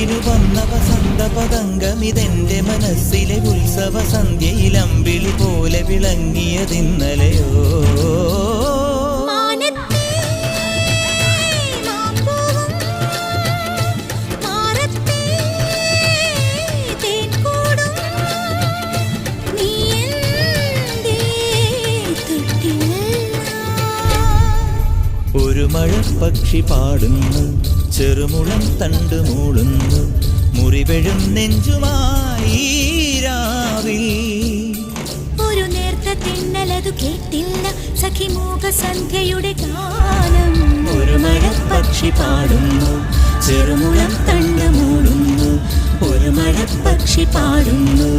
കൊയ്ത്തിനു വന്ന വസന്ത പതംഗമിതെന്റെ മനസ്സിലെ ഉത്സവ സന്ധ്യയിൽ അമ്പിളി പോലെ വിളങ്ങിയതിന്നലെയോ ഒരു മഴ പക്ഷി പാടുന്നു ചെറുമുളം തണ്ട് മൂളുന്നു മുറിവെഴും നെഞ്ചുമായി രാവിൽ. ഒരു നേർത്ത തിന്നലതു കേട്ടില്ല സഖിമൂഖ സന്ധ്യയുടെ ഗാനം. ഒരു മഴ പക്ഷി പാടുന്നു ചെറുമുളം തണ്ട് മൂളുന്നു ഒരു മഴ പക്ഷി പാടുന്നു